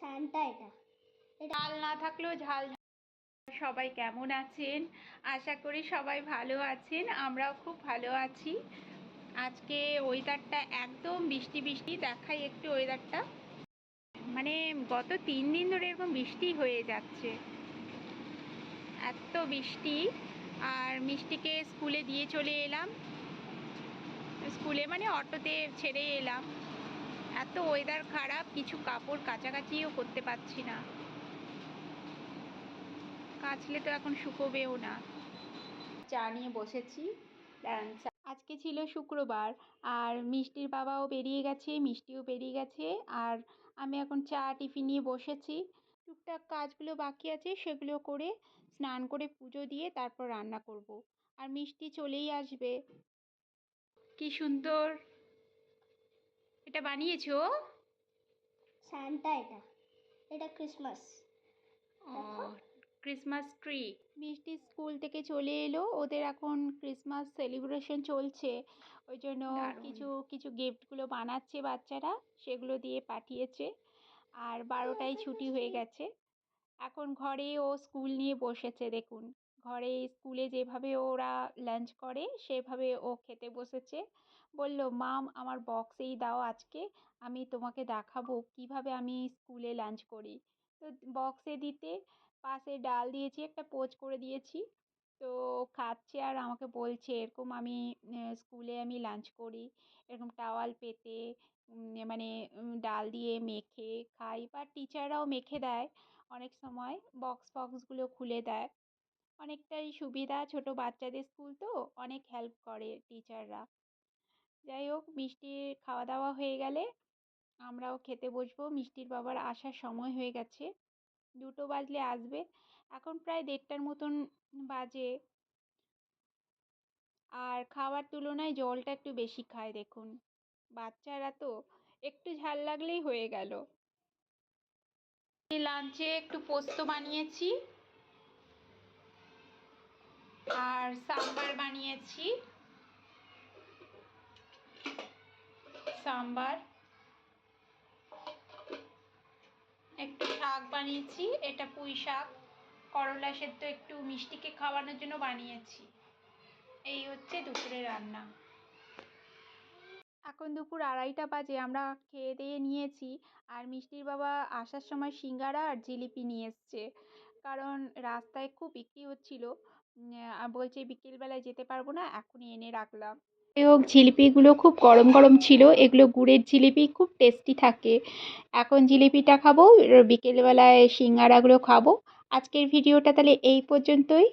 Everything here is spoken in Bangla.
সানটা এটা। ঝাল না থাকলেও ঝাল ঝাল। সবাই কেমন আছেন? আশা করি সবাই ভালো আছেন, আমরাও খুব ভালো আছি। আজকে ওয়েদারটা একদম বৃষ্টি বৃষ্টি দেখাই একটু ওয়েদারটা মানে গত তিন দিন ধরে এরকম বৃষ্টি হয়ে যাচ্ছে। এত বৃষ্টি। আর মিষ্টিকে স্কুলে দিয়ে চলে এলাম। স্কুলে মানে অটোতে ছেড়ে এলাম। এত ওয়েদার খারাপ কিছু কাপড় কাচাকাচিও করতে পারছি না। কাচলে তো এখন শুকোবেও না। চা নিয়ে বসেছি। আজকে ছিল শুক্রবার আর মিষ্টির বাবাও বেরিয়ে গেছে মিষ্টিও বেরিয়ে গেছে আর আমি এখন চা টিফিন নিয়ে বসেছি। টুকটাক কাজগুলো বাকি আছে সেগুলো করে স্নান করে পুজো দিয়ে তারপর রান্না করব। আর মিষ্টি চলেই আসবে। কি সুন্দর! এটা বানিয়েছো? সানটা এটা। এটা ক্রিসমাস। ক্রিসমাস ট্রি মিষ্টি স্কুল থেকে চলে এলো। ওদের এখন ক্রিসমাস সেলিব্রেশন চলছে। ওই জন্য। কিছু কিছু গিফটগুলো বানাচ্ছে বাচ্চারা। সেগুলো দিয়ে পাঠিয়েছে। আর বারোটায় ছুটি হয়ে গেছে। এখন ঘরে ও স্কুল নিয়ে বসেছে দেখুন। ঘরে স্কুলে যেভাবে ওরা লাঞ্চ করে, সেভাবে ও খেতে বসেছে। বলল, মাম, আমার বক্সেই দাও আজকে, আমি তোমাকে দেখাবো কীভাবে আমি স্কুলে লাঞ্চ করি। তো বক্সে দিতে পাশে ডাল দিয়েছি, একটা পোচ করে দিয়েছি। তো খাচ্ছে আর আমাকে বলছে, এরকম আমি স্কুলে আমি লাঞ্চ করি। এরকম টাওয়াল পেতে মানে ডাল দিয়ে মেখে খাই। বা টিচাররাও মেখে দেয় অনেক সময় বক্স ফক্সগুলো খুলে দেয়। অনেকটাই সুবিধা। ছোট বাচ্চাদের স্কুল তো অনেক হেল্প করে টিচাররা যাই হোক মিষ্টির খাওয়া দাওয়া হয়ে গেলে আমরাও খেতে বসবো। মিষ্টির বাবার আসার সময় হয়ে গেছে। দুটো বাজলে আসবে। এখন প্রায় দেড়টার মতন বাজে। আর খাওয়ার তুলনায় জলটা একটু বেশি খায় দেখুন। বাচ্চারা তো একটু ঝাল লাগলেই হয়ে গেল। লাঞ্চে একটু পোস্ত বানিয়েছি। আর সাম্বার বানিয়েছি। সাম্বার। একটু শাক বানিয়েছি, এটা পুঁই শাক। করলা সেদ্ধ একটু মিষ্টিকে খাওয়ানোর জন্য বানিয়েছি। এই হচ্ছে দুপুরের রান্না। এখন দুপুর আড়াইটা বাজে, আমরা খেয়ে দিয়ে নিয়েছি। আর মিষ্টির বাবা আসার সময় সিঙ্গারা আর জিলিপি নিয়ে এসছে। কারণ রাস্তায় খুব বিক্রি হচ্ছিল। বলছে বিকেলবেলায় যেতে পারব না, এখনই এনে রাখলাম। হোক জিলিপিগুলো খুব গরম গরম ছিল। এগুলো গুড়ের জিলিপি খুব টেস্টি থাকে। এখন জিলিপিটা খাব, বিকেলবেলায় সিঙ্গারাগুলো খাব। আজকের ভিডিওটা তাহলে এই পর্যন্তই।